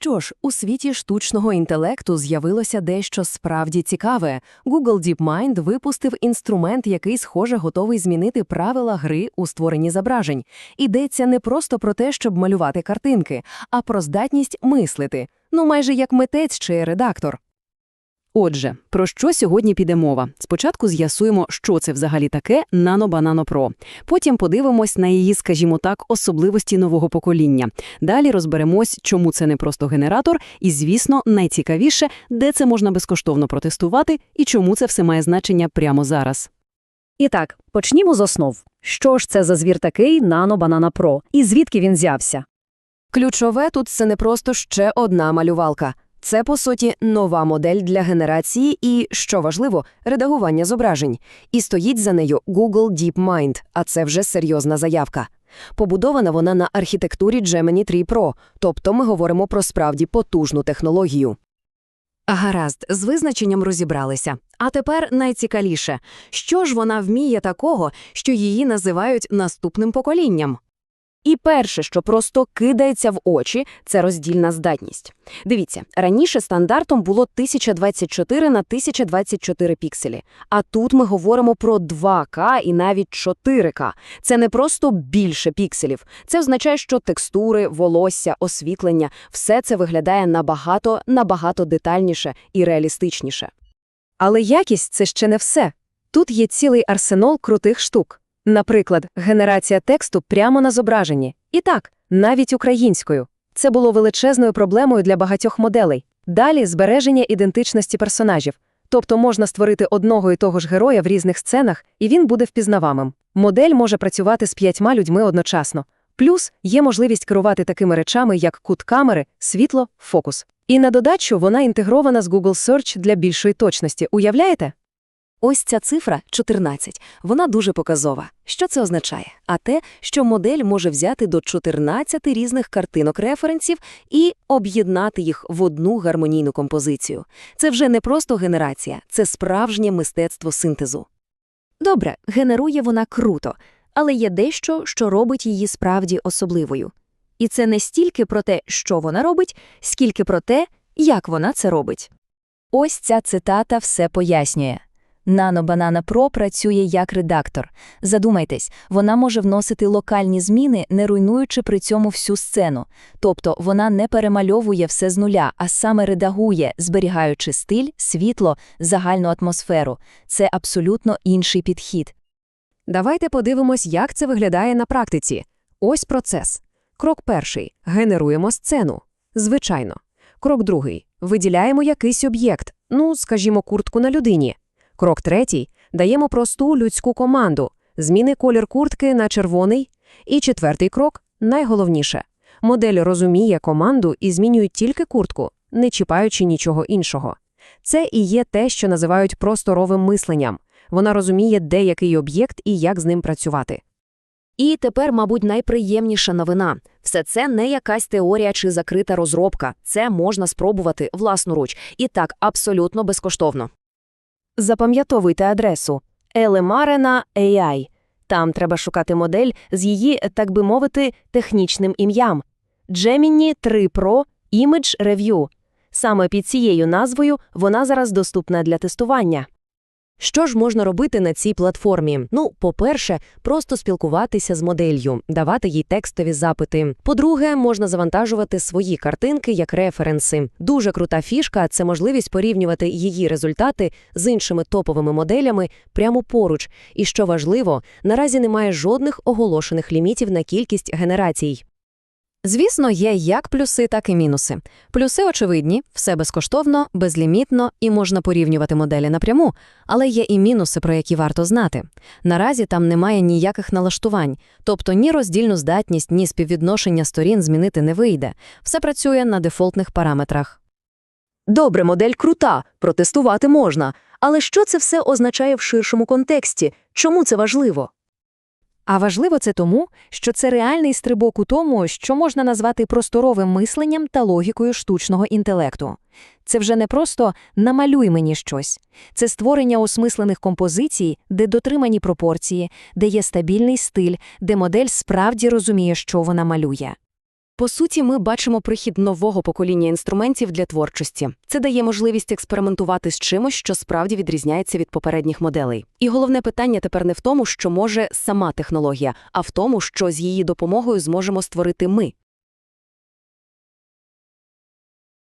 Що ж, у світі штучного інтелекту з'явилося дещо справді цікаве. Google DeepMind випустив інструмент, який, схоже, готовий змінити правила гри у створенні зображень. Йдеться не просто про те, щоб малювати картинки, а про здатність мислити, ну майже як митець чи редактор. Отже, про що сьогодні піде мова? Спочатку з'ясуємо, що це взагалі таке Pro. Потім подивимось на її, скажімо так, особливості нового покоління. Далі розберемось, чому це не просто генератор, і, звісно, найцікавіше, де це можна безкоштовно протестувати і чому це все має значення прямо зараз. І так, почнімо з основ. Що ж це за звір такий Pro? І звідки він взявся? Ключове тут це не просто ще одна малювалка. Це, по суті, нова модель для генерації і, що важливо, редагування зображень. І стоїть за нею Google DeepMind, а це вже серйозна заявка. Побудована вона на архітектурі Gemini 3 Pro, тобто ми говоримо про справді потужну технологію. Гаразд, з визначенням розібралися. А тепер найцікавіше. Що ж вона вміє такого, що її називають наступним поколінням? І перше, що просто кидається в очі, це роздільна здатність. Дивіться, раніше стандартом було 1024 на 1024 пікселі, а тут ми говоримо про 2К і навіть 4К. Це не просто більше пікселів. Це означає, що текстури, волосся, освітлення – все це виглядає набагато, набагато детальніше і реалістичніше. Але якість це ще не все. Тут є цілий арсенал крутих штук. Наприклад, генерація тексту прямо на зображенні. І так, навіть українською. Це було величезною проблемою для багатьох моделей. Далі збереження ідентичності персонажів. Тобто можна створити одного і того ж героя в різних сценах, і він буде впізнавамим. Модель може працювати з п'ятьма людьми одночасно. Плюс є можливість керувати такими речами, як кут камери, світло, фокус. І на додачу вона інтегрована з Google Search для більшої точності. Уявляєте? Ось ця цифра 14. Вона дуже показова. Що це означає? А те, що модель може взяти до 14 різних картинок референсів і об'єднати їх в одну гармонійну композицію. Це вже не просто генерація, це справжнє мистецтво синтезу. Добре, генерує вона круто, але є дещо, що робить її справді особливою. І це не стільки про те, що вона робить, скільки про те, як вона це робить. Ось ця цитата все пояснює. Nano Banana Pro працює як редактор. Задумайтесь, вона може вносити локальні зміни, не руйнуючи при цьому всю сцену. Тобто вона не перемальовує все з нуля, а саме редагує, зберігаючи стиль, світло, загальну атмосферу. Це абсолютно інший підхід. Давайте подивимось, як це виглядає на практиці. Ось процес. Крок перший – генеруємо сцену. Звичайно. Крок другий – виділяємо якийсь об'єкт, ну, скажімо, куртку на людині. Крок третій – даємо просту людську команду, зміни колір куртки на червоний. І четвертий крок – найголовніше. Модель розуміє команду і змінює тільки куртку, не чіпаючи нічого іншого. Це і є те, що називають просторовим мисленням. Вона розуміє, де який об'єкт і як з ним працювати. І тепер, мабуть, найприємніша новина. Все це не якась теорія чи закрита розробка. Це можна спробувати власноруч. І так, абсолютно безкоштовно. Запам'ятовуйте адресу Елемарена AI. Там треба шукати модель з її, так би мовити, технічним ім'ям Gemini 3 Pro Image Review. Саме під цією назвою вона зараз доступна для тестування. Що ж можна робити на цій платформі? Ну, по-перше, просто спілкуватися з моделлю, давати їй текстові запити. По-друге, можна завантажувати свої картинки як референси. Дуже крута фішка це можливість порівнювати її результати з іншими топовими моделями прямо поруч. І що важливо, наразі немає жодних оголошених лімітів на кількість генерацій. Звісно, є як плюси, так і мінуси. Плюси очевидні, все безкоштовно, безлімітно і можна порівнювати моделі напряму, але є і мінуси, про які варто знати. Наразі там немає ніяких налаштувань, тобто ні роздільну здатність, ні співвідношення сторін змінити не вийде. Все працює на дефолтних параметрах. Добре, модель крута, протестувати можна. Але що це все означає в ширшому контексті? Чому це важливо? А важливо це тому, що це реальний стрибок у тому, що можна назвати просторовим мисленням та логікою штучного інтелекту. Це вже не просто намалюй мені щось, це створення осмислених композицій, де дотримані пропорції, де є стабільний стиль, де модель справді розуміє, що вона малює. По суті, ми бачимо прихід нового покоління інструментів для творчості. Це дає можливість експериментувати з чимось, що справді відрізняється від попередніх моделей. І головне питання тепер не в тому, що може сама технологія, а в тому, що з її допомогою зможемо створити ми.